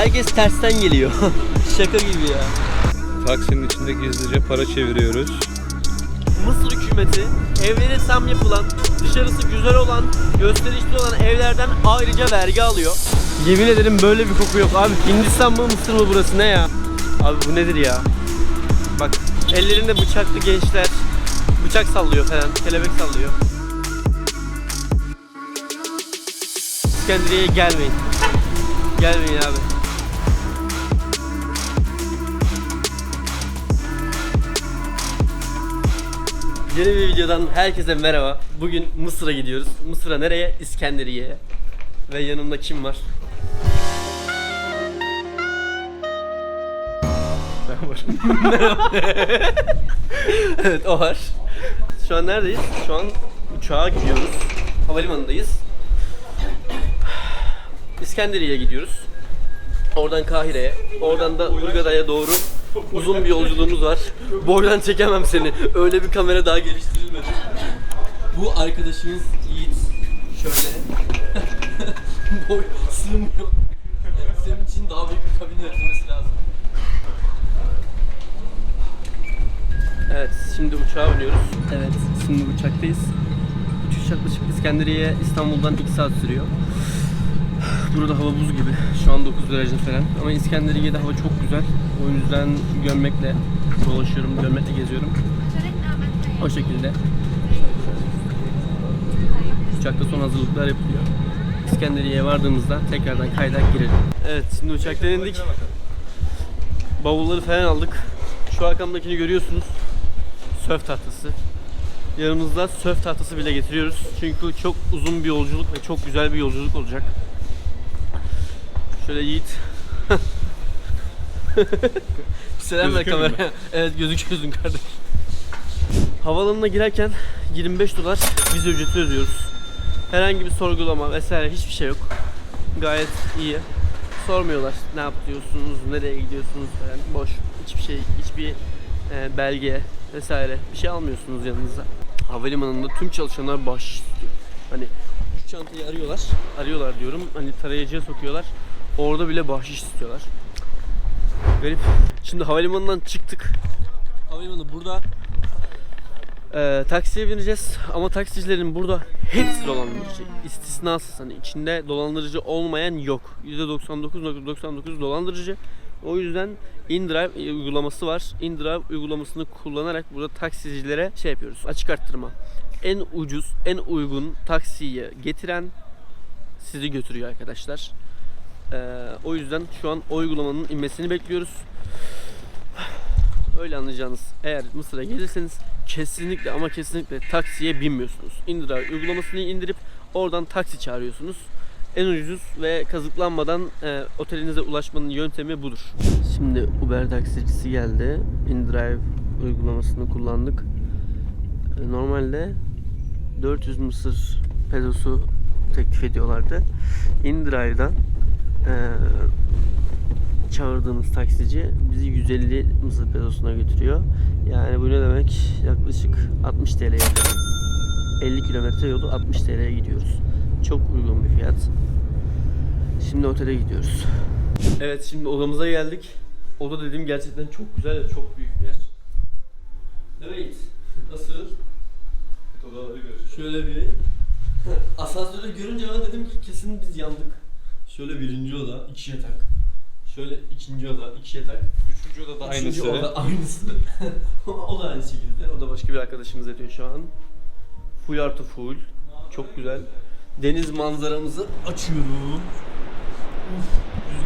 Herkes tersten geliyor. Şaka gibi ya. Taksinin içinde gizlice para çeviriyoruz. Mısır hükümeti evleri tam yapılan, dışarısı güzel olan, gösterişli olan evlerden ayrıca vergi alıyor. Yemin ederim böyle bir koku yok abi. Hindistan mı Mısır mı burası ne ya? Abi bu nedir ya? Bak ellerinde bıçaklı gençler bıçak sallıyor falan, kelebek sallıyor. İskenderiye'ye gelmeyin. Gelmeyin abi. Yeni bir videodan herkese merhaba. Bugün Mısır'a gidiyoruz. Mısır'a nereye? İskenderiye'ye. Ve yanımda kim var? Ben varım. evet o var. Şu an neredeyiz? Şu an uçağa gidiyoruz. Havalimanındayız. İskenderiye'ye gidiyoruz. Oradan Kahire'ye, oradan da Hurghada'ya doğru uzun bir yolculuğumuz var. Boydan çekemem seni. Öyle bir kamera daha geliştirilmedi. Bu arkadaşımız Yiğit. Şöyle. Boy sığmıyor. Senin için daha büyük bir kabin yapılması lazım. Evet, şimdi uçağa biniyoruz. Evet, şimdi uçaktayız. Uçuş yaklaşık İskenderiye'ye İstanbul'dan 2 saat sürüyor. Burada hava buz gibi. Şu an 9 derece falan. Ama İskenderiye'de hava çok güzel. O yüzden gömlekle dolaşıyorum, gömlekle geziyorum. O şekilde. Uçakta son hazırlıklar yapılıyor. İskenderiye'ye vardığımızda tekrardan kayda girelim. Evet, şimdi uçaktan indik. Bavulları falan aldık. Şu arkamdakini görüyorsunuz. Söf tahtası. Yanımızda söf tahtası bile getiriyoruz. Çünkü çok uzun bir yolculuk ve çok güzel bir yolculuk olacak. Şöyle Yiğit. Selam ver Gözüküyor kameraya. Evet gözüküyorsun kardeş. Havalanına girerken 25 dolar vize ücreti ödüyoruz. Herhangi bir sorgulama vesaire hiçbir şey yok. Gayet iyi. Sormuyorlar ne yapıyorsunuz, nereye gidiyorsunuz falan. Boş. Hiçbir şey, hiçbir e, belge vesaire bir şey almıyorsunuz yanınıza. Havalimanında tüm çalışanlar istiyor. Hani şu çantayı arıyorlar. Arıyorlar diyorum. Hani tarayıcıya sokuyorlar. Orada bile bahşiş istiyorlar. Garip. Şimdi havalimanından çıktık. Havalimanı burada. Ee, taksiye bineceğiz ama taksicilerin burada hepsi dolandırıcı. İstisnasız hani içinde dolandırıcı olmayan yok. %99.99 dolandırıcı. O yüzden InDrive uygulaması var. InDrive uygulamasını kullanarak burada taksicilere şey yapıyoruz. Açık arttırma. En ucuz, en uygun taksiyi getiren sizi götürüyor arkadaşlar. Ee, o yüzden şu an o uygulamanın inmesini bekliyoruz. Öyle anlayacağınız eğer Mısır'a gelirseniz kesinlikle ama kesinlikle taksiye binmiyorsunuz. InDrive uygulamasını indirip oradan taksi çağırıyorsunuz. En ucuz ve kazıklanmadan e, otelinize ulaşmanın yöntemi budur. Şimdi Uber taksicisi geldi. InDrive uygulamasını kullandık. E, Normalde 400 Mısır pezosu teklif ediyorlardı. InDrive'dan e, çağırdığımız taksici bizi 150 Mısır pedosuna götürüyor. Yani bu ne demek? Yaklaşık 60 TL'ye yakın. 50 kilometre yolu 60 TL'ye gidiyoruz. Çok uygun bir fiyat. Şimdi otele gidiyoruz. Evet şimdi odamıza geldik. Oda dediğim gerçekten çok güzel ve çok büyük bir yer. Evet. Nasıl? Odaları gör. Şöyle bir asansörü görünce ben dedim ki kesin biz yandık. Şöyle birinci oda, iki yatak. Şöyle ikinci oda, iki yatak. Üçüncü odada Üçüncü aynısı. oda aynısı. o da aynı şekilde. O da başka bir arkadaşımız yatıyor şu an. Full artı full. Çok güzel. Deniz manzaramızı açıyorum. Uf,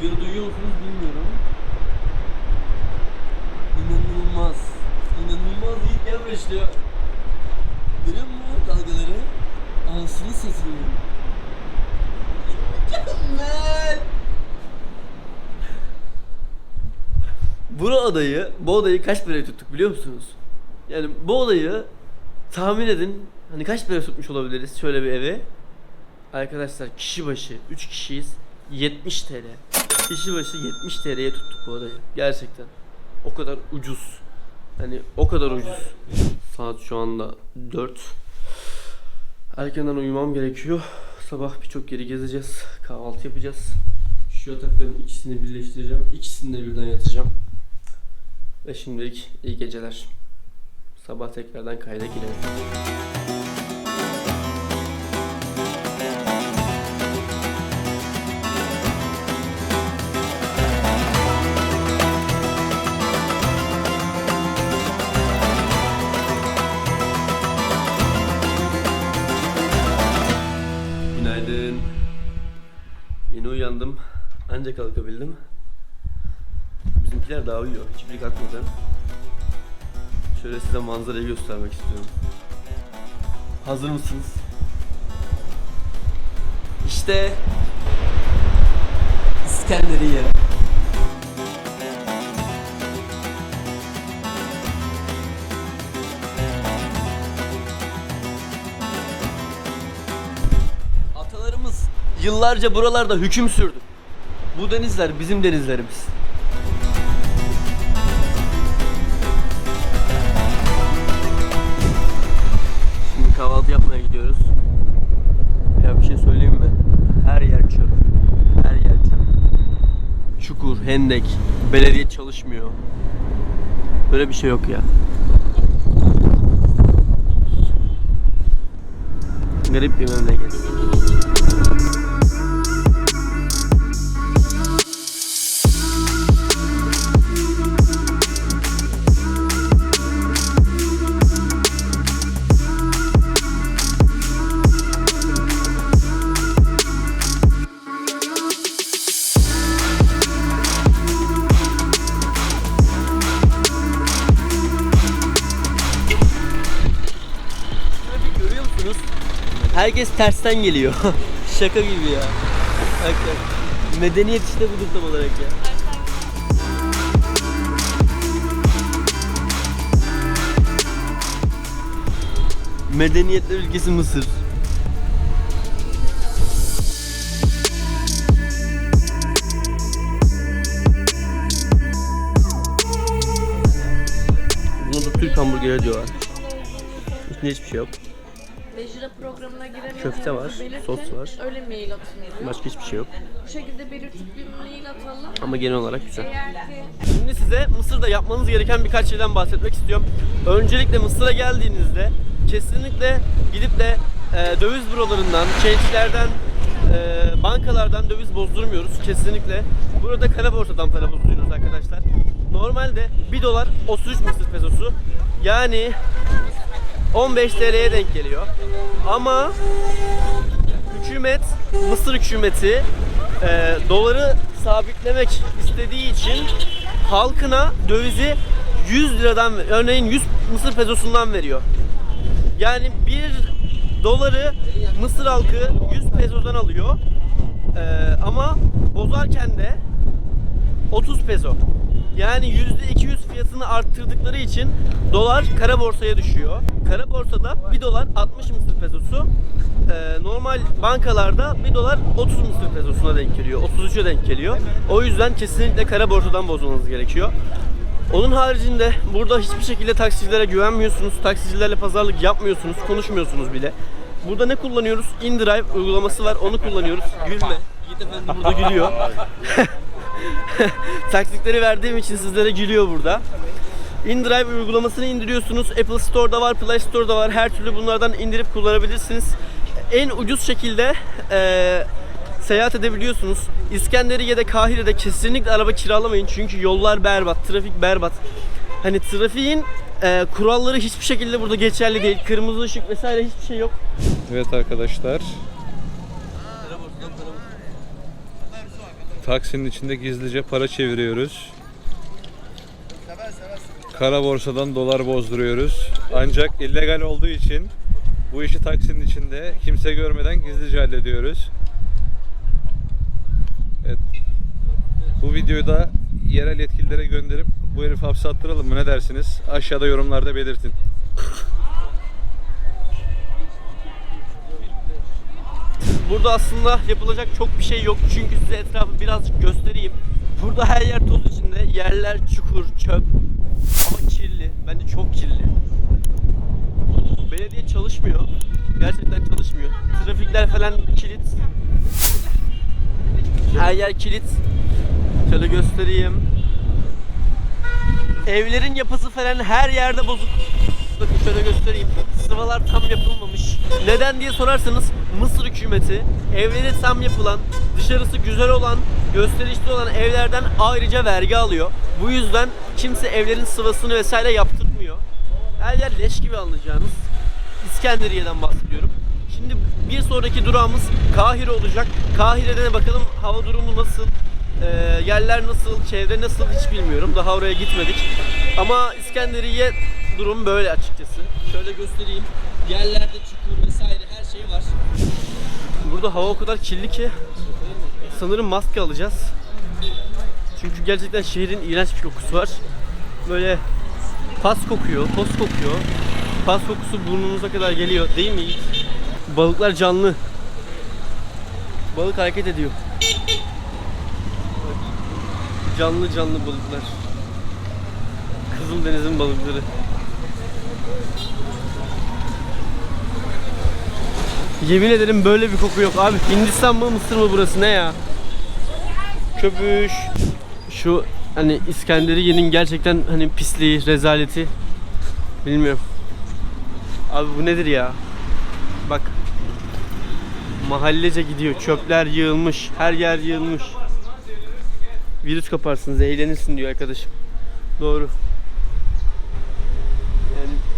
rüzgarı duyuyor musunuz bilmiyorum. İnanılmaz. İnanılmaz iyi yer başlıyor. Bu odayı, bu odayı kaç paraya tuttuk biliyor musunuz? Yani bu odayı tahmin edin hani kaç para tutmuş olabiliriz şöyle bir eve? Arkadaşlar kişi başı 3 kişiyiz 70 TL. Kişi başı 70 TL'ye tuttuk bu odayı. Gerçekten. O kadar ucuz. Hani o kadar ucuz. Saat şu anda 4. Erkenden uyumam gerekiyor. Sabah birçok yeri gezeceğiz. Kahvaltı yapacağız. Şu yatakların ikisini birleştireceğim. İkisini de birden yatacağım. Ve şimdilik iyi geceler. Sabah tekrardan kayda girelim. Uyuyor. Hiçbiri kalkmadı. Şöyle size manzarayı göstermek istiyorum. Hazır mısınız? İşte İskenderiye. Atalarımız yıllarca buralarda hüküm sürdü. Bu denizler bizim denizlerimiz. Hendek, belediye çalışmıyor. Böyle bir şey yok ya. Garip bir memleket. Herkes tersten geliyor. Şaka gibi ya. Medeniyet işte budur tam olarak ya. Medeniyetler ülkesi Mısır. Buna da Türk hamburgeri diyorlar. İçinde hiçbir şey yok. Lejire programına giremiyoruz. Köfte var, sos var. Öyle mail atın Başka hiçbir şey yok. Bu şekilde belirtip bir mail atalım. Ama genel olarak güzel. Eğer ki Şimdi size Mısır'da yapmanız gereken birkaç şeyden bahsetmek istiyorum. Öncelikle Mısır'a geldiğinizde kesinlikle gidip de e, döviz bürolarından, change'lerden, e, bankalardan döviz bozdurmuyoruz kesinlikle. Burada kara borsadan para bozduruyoruz arkadaşlar. Normalde 1 dolar 33 Mısır pesosu. Yani 15 TL'ye denk geliyor. Ama hükümet, Mısır hükümeti e, doları sabitlemek istediği için halkına dövizi 100 liradan, örneğin 100 Mısır pezosundan veriyor. Yani 1 doları Mısır halkı 100 pezodan alıyor. E, ama bozarken de 30 peso. Yani %200 fiyatını arttırdıkları için dolar kara borsaya düşüyor. Kara borsada 1 dolar 60 Mısır pesosu. Ee, normal bankalarda 1 dolar 30 Mısır pesosuna denk geliyor. 33'e denk geliyor. O yüzden kesinlikle kara borsadan bozmanız gerekiyor. Onun haricinde burada hiçbir şekilde taksicilere güvenmiyorsunuz. Taksicilerle pazarlık yapmıyorsunuz. Konuşmuyorsunuz bile. Burada ne kullanıyoruz? InDrive uygulaması var. Onu kullanıyoruz. Gülme. Yiğit Efendi burada gülüyor. Taktikleri verdiğim için sizlere gülüyor burada. InDrive uygulamasını indiriyorsunuz. Apple Store'da var, Play Store'da var. Her türlü bunlardan indirip kullanabilirsiniz. En ucuz şekilde eee, seyahat edebiliyorsunuz. İskenderiye'de, Kahire'de kesinlikle araba kiralamayın. Çünkü yollar berbat, trafik berbat. Hani trafiğin eee, kuralları hiçbir şekilde burada geçerli değil. Kırmızı ışık vesaire hiçbir şey yok. Evet arkadaşlar. Taksinin içinde gizlice para çeviriyoruz. Kara borsadan dolar bozduruyoruz. Ancak illegal olduğu için bu işi taksinin içinde kimse görmeden gizlice hallediyoruz. Evet. Bu videoyu da yerel yetkililere gönderip bu herifi hapse attıralım mı ne dersiniz? Aşağıda yorumlarda belirtin. Burada aslında yapılacak çok bir şey yok. Çünkü size etrafı birazcık göstereyim. Burada her yer toz içinde. Yerler çukur, çöp. Ama kirli. Bence çok kirli. Belediye çalışmıyor. Gerçekten çalışmıyor. Trafikler falan kilit. Her yer kilit. Şöyle göstereyim. Evlerin yapısı falan her yerde bozuk. Şöyle göstereyim. Sıvalar tam yapılmamış. Neden diye sorarsanız Mısır hükümeti evleri tam yapılan, dışarısı güzel olan, gösterişli olan evlerden ayrıca vergi alıyor. Bu yüzden kimse evlerin sıvasını vesaire yaptırmıyor. Her yer leş gibi anlayacağınız. İskenderiye'den bahsediyorum. Şimdi bir sonraki durağımız Kahire olacak. Kahire'de de bakalım hava durumu nasıl, ee, yerler nasıl, çevre nasıl hiç bilmiyorum. Daha oraya gitmedik. Ama İskenderiye durum böyle açıkçası. Şöyle göstereyim. Yerlerde çukur vesaire her şey var. Burada hava o kadar kirli ki sanırım maske alacağız. Çünkü gerçekten şehrin iğrenç bir kokusu var. Böyle pas kokuyor, toz kokuyor. Pas kokusu burnunuza kadar geliyor değil mi? Balıklar canlı. Balık hareket ediyor. Canlı canlı balıklar. Kızıldeniz'in balıkları. Yemin ederim böyle bir koku yok abi. Hindistan mı Mısır mı burası ne ya? Köpüş. Şu hani İskenderiye'nin gerçekten hani pisliği, rezaleti bilmiyorum. Abi bu nedir ya? Bak. Mahallece gidiyor. Çöpler yığılmış. Her yer yığılmış. Virüs kaparsın, zehirlenirsin diyor arkadaşım. Doğru.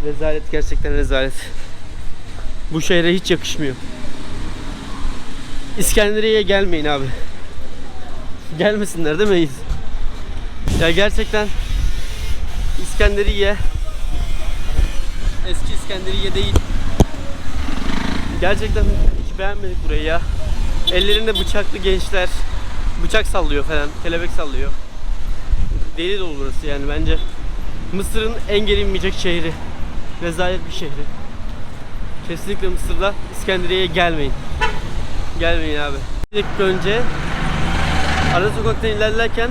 Rezalet gerçekten rezalet. Bu şehre hiç yakışmıyor. İskenderiye'ye gelmeyin abi. Gelmesinler demeyiz. Ya gerçekten İskenderiye eski İskenderiye değil. Gerçekten hiç beğenmedik burayı ya. Ellerinde bıçaklı gençler bıçak sallıyor falan, kelebek sallıyor. Deli dolu burası yani bence. Mısır'ın en gelinmeyecek şehri. Rezalet bir şehri. Kesinlikle Mısır'da İskenderiye'ye gelmeyin. Gelmeyin abi. Bir dakika önce ara sokaktan ilerlerken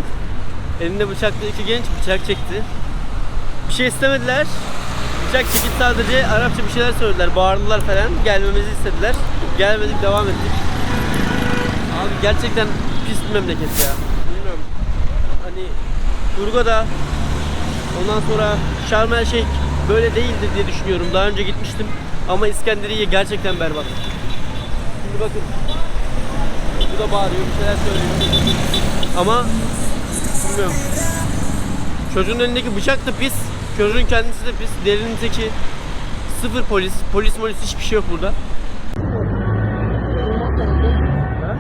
elinde bıçaklı iki genç bıçak çekti. Bir şey istemediler. Bıçak çekip sadece Arapça bir şeyler söylediler. Bağırdılar falan. Gelmemizi istediler. Gelmedik devam ettik. Abi gerçekten pis bir memleket ya. Bilmiyorum. Hani Urga'da ondan sonra Şarm El Şeyh böyle değildir diye düşünüyorum. Daha önce gitmiştim. Ama İskenderiye gerçekten berbat. Şimdi bakın. Bu da bağırıyor, bir şeyler söylüyor. Ama bilmiyorum. Çocuğun elindeki bıçak da pis. Çocuğun kendisi de pis. Derinin teki. Sıfır polis. Polis molis hiçbir şey yok burada.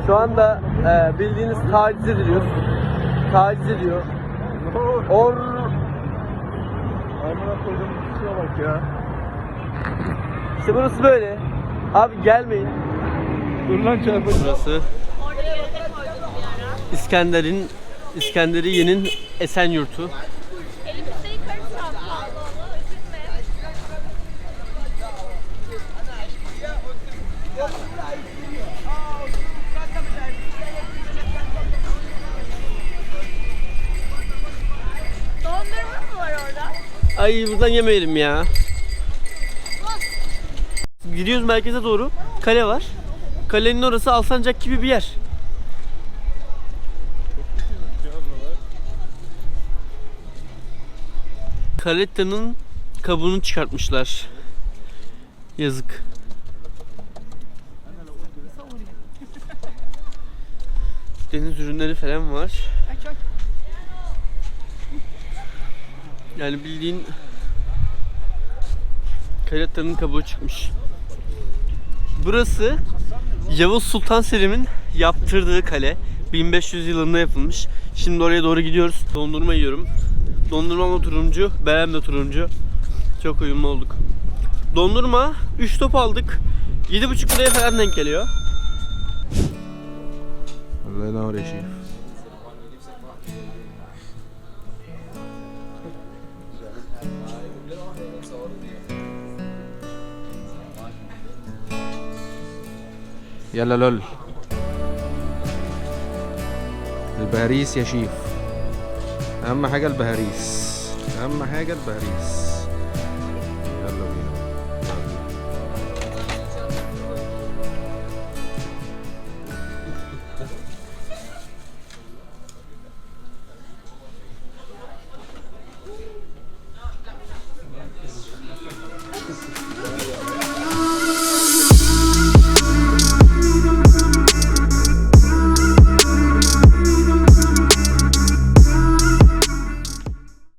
Şu anda e, bildiğiniz taciz ediliyor. Taciz ediyor. Or Amına koydum şuna bak ya. İşte burası böyle. Abi gelmeyin. Dur lan çarpın. Burası İskender'in İskenderiye'nin Esenyurt'u. Elimizde yıkarız abla. Üzülme. Dondurma mı var orada? Ay buradan yemeyelim ya. Gidiyoruz merkeze doğru. Kale var. Kalenin orası Alsancak gibi bir yer. Karetta'nın kabuğunu çıkartmışlar. Yazık. Deniz ürünleri falan var. Yani bildiğin karetanın kabuğu çıkmış. Burası Yavuz Sultan Selim'in yaptırdığı kale. 1500 yılında yapılmış. Şimdi oraya doğru gidiyoruz. Dondurma yiyorum. Dondurmam da turuncu, berem de turuncu. Çok uyumlu olduk. Dondurma 3 top aldık. 7,5 liraya falan denk geliyor. Allah'a emanet يلا لول. البهاريس يا شيف. أهم حاجة البهاريس. أهم حاجة البهاريس. يلا.